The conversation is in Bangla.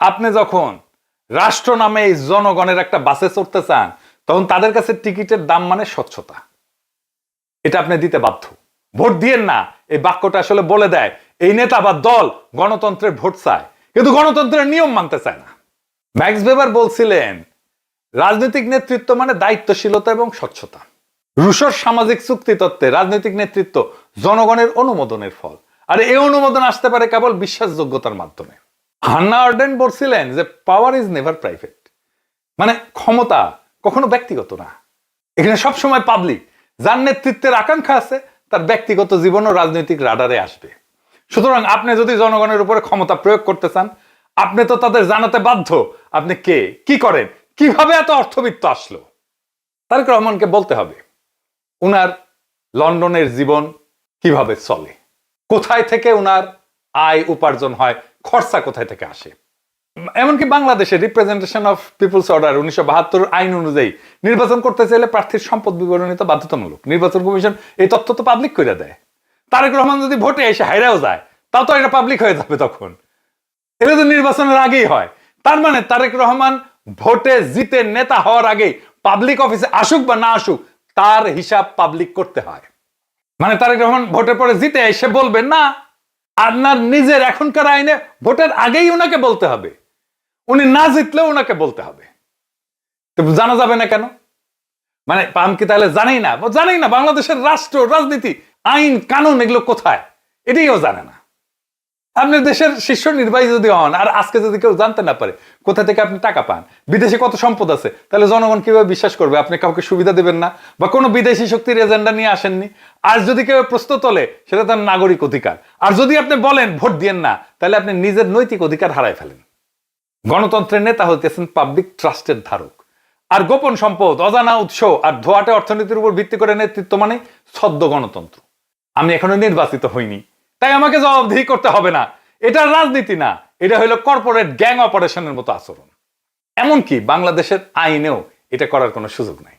আপনি যখন রাষ্ট্র নামে এই জনগণের একটা বাসে চড়তে চান, তখন তাদের কাছে টিকিটের দাম মানে স্বচ্ছতা। এটা আপনি দিতে বাধ্য। ভোট দিয়েন না। এই বাক্যটা আসলে বলে দেয়, এই নেতা বা দল গণতন্ত্রের ভোট চায়, কিন্তু গণতন্ত্রের নিয়ম মানতে চায় না। ম্যাক্স বেবার বলছিলেন, রাজনৈতিক নেতৃত্ব মানে দায়িত্বশীলতা এবং স্বচ্ছতা। রুশোর সামাজিক চুক্তি তত্ত্বে রাজনৈতিক নেতৃত্ব জনগণের অনুমোদনের ফল। আর এই অনুমোদন আসতে পারে কেবল বিশ্বাসযোগ্যতার মাধ্যমে। হান্না অর্ডেন বলছিলেন যে পাওয়ার ইজ নেভার প্রাইভেট মানে ক্ষমতা কখনো ব্যক্তিগত না। এখানে সবসময় পাবলিক যার নেতৃত্বের আকাঙ্ক্ষা আছে, তার ব্যক্তিগত জীবন ও রাজনৈতিক রাডারে আসবে। সুতরাং আপনি যদি জনগণের উপরে ক্ষমতা প্রয়োগ করতে চান, আপনি তো তাদের জানাতে বাধ্য। আপনি কে? কি করেন? কীভাবে এত অর্থবিত্ত আসলো? তারেক রহমানকে বলতে হবে, উনার লন্ডনের জীবন কীভাবে চলে? কোথায় থেকে উনার আয় উপার্জন হয়? খরচা কোথায় থেকে আসে? এমনকি বাংলাদেশে রিপ্রেজেন্টেশন অফ পিপলস অর্ডার উনিশশো বাহাত্তর আইন অনুযায়ী নির্বাচন করতে চাইলে প্রার্থীর সম্পদ বিবরণী তো বাধ্যতামূলক। নির্বাচন কমিশন এই তথ্য তো পাবলিক করে দেয়। তারেক রহমান যদি ভোটে এসে হাইরাও যায়, তাও তো এটা পাবলিক হয়ে যাবে তখন। এটা তো নির্বাচনের আগেই হয়। তার মানে তারেক রহমান ভোটে জিতে নেতা হওয়ার আগেই পাবলিক অফিসে আসুক বা না আসুক, তার হিসাব পাবলিক করতে হয়। মানে তারেক রহমান ভোটের পরে জিতে এসে বলবেন না আপনার নিজের এখনকার আইনে ভোটের আগেই ওনাকে বলতে হবে। উনি না জিতলেও ওনাকে বলতে হবে। তো জানা যাবে না কেন? মানে পাম কি তাহলে জানেই না? জানেই না, বাংলাদেশের রাষ্ট্র, রাজনীতি, আইন, কানুন এগুলো কোথায়? এটাইও জানে না। আপনি দেশের শীর্ষ নির্বাহী যদি হন, আর আজকে যদি কেউ জানতে না পারে কোথা থেকে আপনি টাকা পান, বিদেশে কত সম্পদ আছে, তাহলে জনগণ কীভাবে বিশ্বাস করবে? আপনি কাউকে সুবিধা দেবেন না বা কোনো বিদেশি শক্তির এজেন্ডা নিয়ে আসেননি। আর যদি কেউ প্রশ্ন তোলে, সেটা তার নাগরিক অধিকার। আর যদি আপনি বলেন, ভোট দিয়েন না, তাহলে আপনি নিজের নৈতিক অধিকার হারায় ফেলেন। গণতন্ত্রের নেতা হইতেছেন পাবলিক ট্রাস্টের ধারক। আর গোপন সম্পদ, অজানা উৎস আর ধোয়াটে অর্থনীতির উপর ভিত্তি করে নেতৃত্ব মানে সদ্য গণতন্ত্র। আমি এখনও নির্বাচিত হইনি। তাই আমাকে জবাবদিহি করতে হবে না। এটা রাজনীতি না, এটা হলো কর্পোরেট গ্যাং অপারেশনের মতো আচরণ। এমনকি বাংলাদেশের আইনেও এটা করার কোনো সুযোগ নাই।